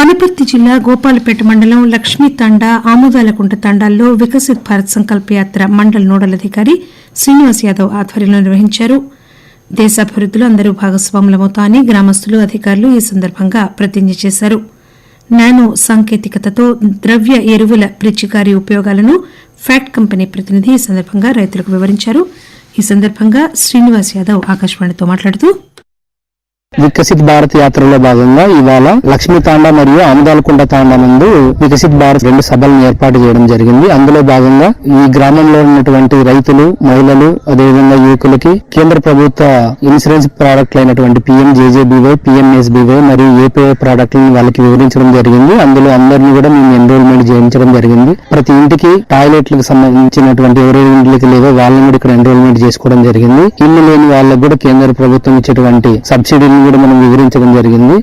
వనపర్తి జిల్లా గోపాలపేట మండలం లక్ష్మీ తాండా ఆముదాలకుంట తాండాల్లో వికసిత్ భారత్ సంకల్ప యాత్ర మండల్ నోడల్ అధికారి శ్రీనివాస్ యాదవ్ ఆధ్వర్యంలో నిర్వహించారు. దేశాభివృద్దిలో అందరూ భాగస్వాములమవుతామని గ్రామస్తులు అధికారులు ఈ సందర్భంగా ప్రతిజ్ఞ చేశారు. నానో సాంకేతికతతో ద్రవ్య ఎరువుల పిచికారీ ఉపయోగాలను ఫ్యాట్ కంపెనీ ప్రతినిధి ఈ సందర్భంగా రైతులకు వివరించారు. ఈ సందర్భంగా శ్రీనివాస్ యాదవ్ ఆకాశవాణితో మాట్లాడుతూ వికసిత్ భారత్ యాత్రలో భాగంగా ఇవాళ లక్ష్మీ తాండా మరియు ఆమదాలకుండ తాండా నందు వికసిత్ భారత్ రెండు సభలను ఏర్పాటు చేయడం జరిగింది. అందులో భాగంగా ఈ గ్రామంలో ఉన్నటువంటి రైతులు మహిళలు అదేవిధంగా యువకులకి కేంద్ర ప్రభుత్వ ఇన్సూరెన్స్ ప్రాడక్ట్ అయినటువంటి పిఎంజేజేబీవై పిఎంఎస్బీవై మరియు ఏపీఐ ప్రాడక్ట్లను వాళ్ళకి వివరించడం జరిగింది. అందులో అందరినీ కూడా మేము ఎన్రోల్మెంట్ చేయించడం జరిగింది. ప్రతి ఇంటికి టాయిలెట్లకు సంబంధించినటువంటి ఎవరెవరి ఇంటికి లేవో వాళ్ళని కూడా ఇక్కడ ఎన్రోల్మెంట్ చేసుకోవడం జరిగింది. ఇల్లు లేని వాళ్ళకు కూడా కేంద్ర ప్రభుత్వం ఇచ్చేటువంటి సబ్సిడీని కూడా మనం వివరించడం జరిగింది.